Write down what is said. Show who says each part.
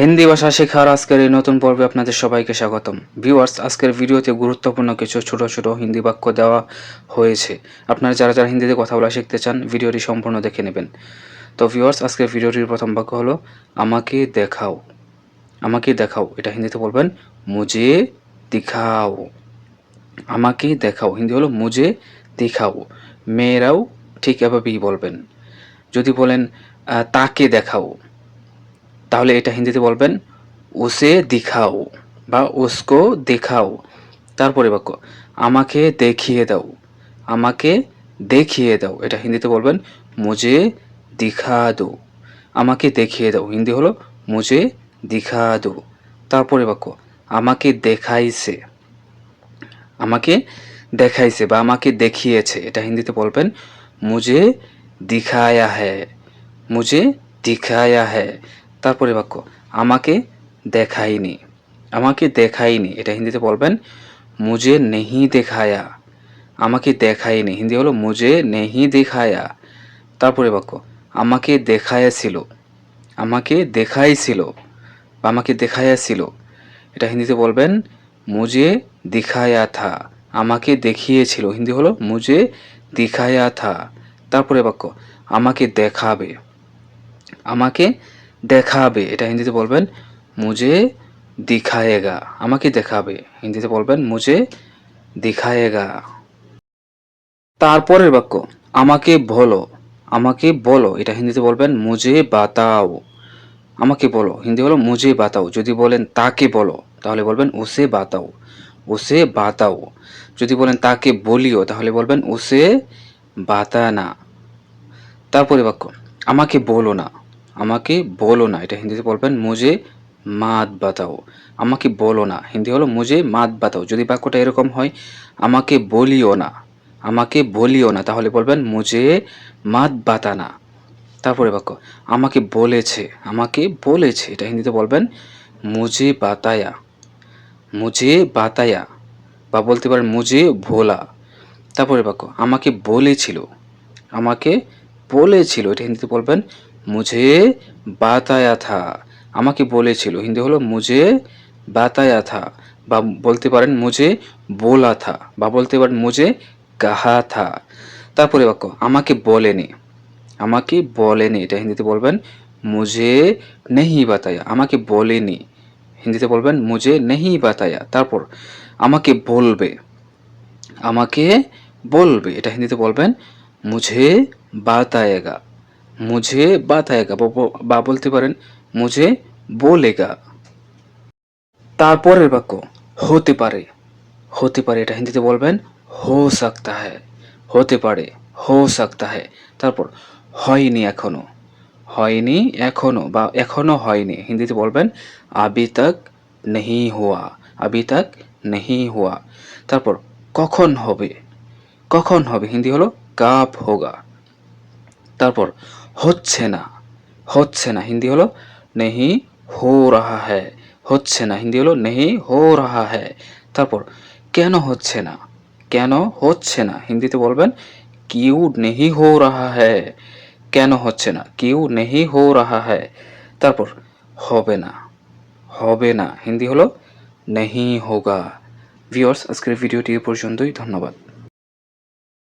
Speaker 1: হিন্দি ভাষা শেখার আজকের এই নতুন পর্বে আপনাদের সবাইকে স্বাগতম। ভিউয়ার্স, আজকের ভিডিওতে গুরুত্বপূর্ণ কিছু ছোট ছোট হিন্দি বাক্য দেওয়া হয়েছে। আপনারা যারা যারা হিন্দিতে কথা বলা শিখতে চান, ভিডিওটি সম্পূর্ণ দেখে নেবেন। তো ভিউয়ার্স, আজকের ভিডিওটির প্রথম বাক্য হলো, আমাকে দেখাও। আমাকে দেখাও। এটা হিন্দিতে বলবেন মুজে দিখাও। আমাকে দেখাও। হিন্দি হলো মুজে দিখাও। মেয়েরাও ঠিক এভাবেই বলবেন। যদি বলেন তাকে দেখাও। তাহলে এটা হিন্দিতে বলবেন উসে দিখাও বা উসকো দেখাও তারপরে বাক্য, আমাকে দেখিয়ে দাও, আমাকে দেখিয়ে দাও এটা হিন্দিতে বলবেন মুজে দিখা দো, আমাকে দেখিয়ে দাও হিন্দি হলো মুজে দিখা দো তারপরে বাক্য, আমাকে দেখাইছে আমাকে দেখাইছে বা আমাকে দেখিয়েছে এটা হিন্দিতে বলবেন মুজে দিখায়া হ্যায় মুজে দিখায়া হ্যায় তারপরে বাক্য আমাকে দেখাইনি আমাকে দেখাইনি এটা হিন্দিতে বলবেন মুজে নেহি দেখায়া। আমাকে দেখাইনি হিন্দি হলো মুজে নেহি দেখায়া। তারপরে বাক্য আমাকে দেখায়াছিল। আমাকে দেখাইছিল। বা, আমাকে দেখাইয়াছিল এটা হিন্দিতে বলবেন মুজে দিখায়া থা আমাকে দেখিয়েছিল। হিন্দি হলো মুজে দিখায়া থা তারপরে বাক্য আমাকে দেখাবে। আমাকে দেখাবে, এটা হিন্দিতে বলবেন মুজে দিখায়েগা। আমাকে দেখাবে, হিন্দিতে বলবেন মুজে দিখায়েগা। তারপরের বাক্য, আমাকে বলো। আমাকে বলো, এটা হিন্দিতে বলবেন মুজে বাতাও। আমাকে বলো, হিন্দি হলো মুজে বাতাও। যদি বলেন, তাকে বলো, তাহলে বলবেন, উসে বাতাও। উসে বাতাও। যদি বলেন, তাকে বলিও, তাহলে বলবেন, উসে বাতানা। তারপরে বাক্য, আমাকে বলো না। আমাকে বলো না, এটা হিন্দিতে বলবেন মুজে মাত বাতাও। আমাকে বলো না, হিন্দি হলো মুজে মাত বাতাও। যদি বাক্যটা এরকম হয়, আমাকে বলিও না, আমাকে বলিও না, তাহলে বলবেন মুজে মাত বাতানা। তারপরে বাক্য, আমাকে বলেছে আমাকে বলেছে, এটা হিন্দিতে বলবেন মুজে বাতায়া মুজে বাতায়া, বা বলতে পারেন মুজে ভোলা। তারপরে বাক্য, আমাকে বলেছিল আমাকে বলেছিল, এটা হিন্দিতে বলবেন মুঝে বাতায়া থা। আমাকে বলেছিল, হিন্দি হলো মুঝে বাতায়া থা। বা বলতে পারেন মুঝে বোলা থা, বা বলতে পারেন মুঝে কাহা থা। তারপরে বাক্য, আমাকে বলেনি। আমাকে বলেনি, এটা হিন্দিতে বলবেন মুঝে নেহি বাতায়া, আমাকে বলেনি। হিন্দিতে বলবেন মুঝে নেহি বাতায়া, তারপর আমাকে বলবে। আমাকে বলবে, এটা হিন্দিতে বলবেন মুঝে বাতায়েগা। মুঝে বাতায়েগা বা বলতে পারেন মুঝে বলেগা তারপরের বাক্য হতে পারে হতে পারে এটা হিন্দিতে বলবেন হো সাকতা হ্যায় হতে পারে হো সাকতা হ্যায় তারপর হয়নি এখনও হয়নি এখনও বা এখনও হয়নি হিন্দিতে বলবেন আবি তক নেহি হুয়া আবি তক নেহি হুয়া তারপর কখন হবে কখন হবে হিন্দি হলো কাপ হোগা তারপর হচ্ছে না হচ্ছে না, হিন্দি হলো নেহি হো রাহা হ্যায়, হচ্ছে না, হিন্দি হলো নেহি হো রাহা হ্যায়। তারপর কেন হচ্ছে না, কেন হচ্ছে না, হিন্দিতে বলবেন কিউ নেহি হো রাহা হ্যায়, কেন হচ্ছে না, কিউ নেহি হো রাহা হ্যায়। তারপর হবে না হবে না, হিন্দি হলো নেহি হোগা। ভিওর্স আজকের ভিডিওটি পর্যন্তই, ধন্যবাদ।